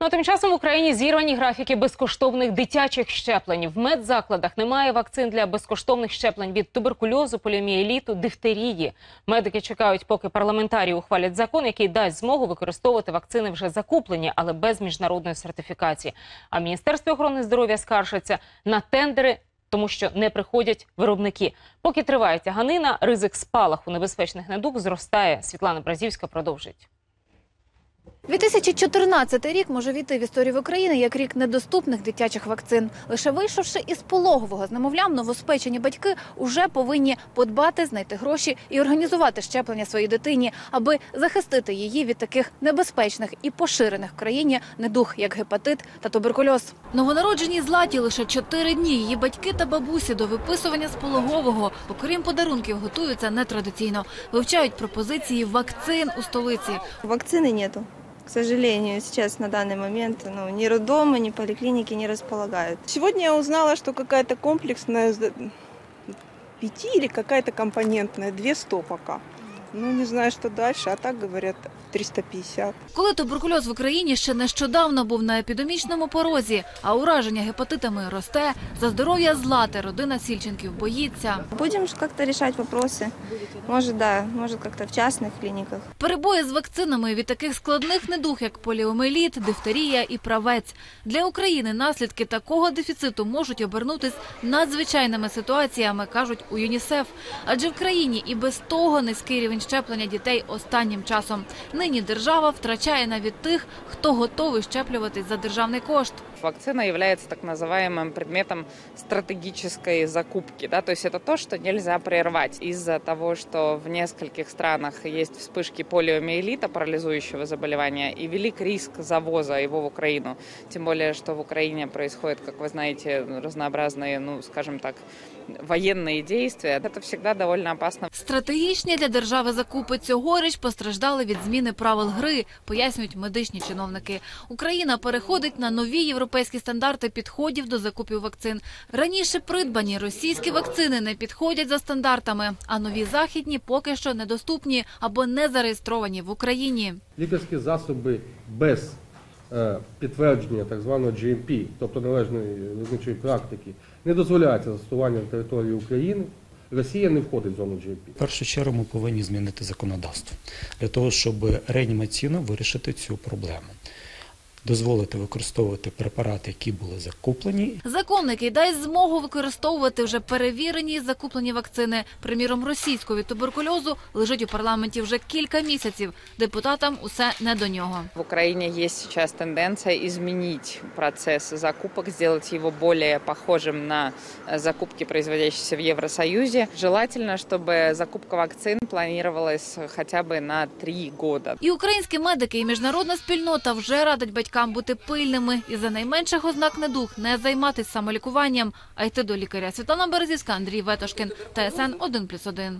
Ну а тим часом в Україні зірвані графіки безкоштовних дитячих щеплень. В медзакладах немає вакцин для безкоштовних щеплень від туберкульозу, поліомієліту, дифтерії. Медики чекають, поки парламентарії ухвалять закон, який дасть змогу використовувати вакцини вже закуплені, але без міжнародної сертифікації. А Міністерство охорони здоров'я скаржиться на тендери. Тому що не приходять виробники. Поки триває тяганина, ризик спалаху небезпечних недуг зростає. Світлана Бразівська продовжить. 2014 рік може війти в історію України як рік недоступних дитячих вакцин. Лише вийшовши із пологового з немовлям, новоспечені батьки уже повинні подбати, знайти гроші і організувати щеплення своїй дитині, аби захистити її від таких небезпечних і поширених в країні недуг, як гепатит та туберкульоз. Новонародженій златі лише чотири дні. Її батьки та бабусі до виписування з пологового, окрім подарунків, готуються нетрадиційно. Вивчають пропозиції вакцин у столиці. Вакцины нету. К сожалению, сейчас на данный момент ну, ни роддома, ни поликлиники не располагают. Сегодня я узнала, что какая-то комплексная пяти или какая-то компонентная, 200 пока. Ну, не знаю, что дальше, а так говорят 350. Коли туберкульоз в Україні ще нещодавно був на епідемічному порозі, а ураження гепатитами росте, за здоров'я злати родина Сільченків боїться. Будем же как-то решать вопросы. Может, да, может, как-то в частных клиниках. Перебої з вакцинами від таких складних недуг, як поліомеліт, дифтерія і правець. Для України наслідки такого дефіциту можуть обернутись надзвичайними ситуаціями, кажуть у ЮНІСЕФ. Адже в країні і без того низький рівень щеплення дітей останнім часом. Нині держава втрачає навіть тих, хто готовий щеплюватись за державний кошт. Вакцина является так называемым предметом стратегической закупки. Да? То есть это то, что нельзя прервать из-за того, что в нескольких странах есть вспышки полиомиелита, парализующего заболевания, и велик риск завоза его в Украину. Тем более, что в Украине происходят, как вы знаете, разнообразные, ну, скажем так, военные действия. Это всегда довольно опасно. Стратегічні для держави закупи цьогоріч постраждали від зміни правил гри, пояснюють медичні чиновники. Україна переходить на нові європейські стандарти підходів до закупів вакцин. Раніше придбані російські вакцини не підходять за стандартами, а нові західні поки що недоступні або не зареєстровані в Україні. лікарські засоби без е, підтвердження так званого GMP, тобто належної виробничої практики, не дозволяється застосування на території України. Росія не входить в зону GMP. В першу чергу ми повинні змінити законодавство для того, щоб реанімаційно вирішити цю проблему. Дозволити використовувати препарати, які були закуплені, Закон, який дасть змогу використовувати вже перевірені і закуплені вакцини, приміром російського від туберкульозу, лежить у парламенті вже кілька місяців. Депутатам усе не до нього. В Украине есть сейчас тенденция изменить процесс закупок, сделать его более похожим на закупки, производящиеся в Евросоюзе. Желательно, чтобы закупка вакцин планировалась хотя бы на три года. І українські медики, і міжнародна спільнота вже радить батькам бути пильними і за найменших ознак недуг не займатися самолікуванням, а йти до лікаря. Світлана Березівська, Андрій Ветошкін, ТСН 1+,1.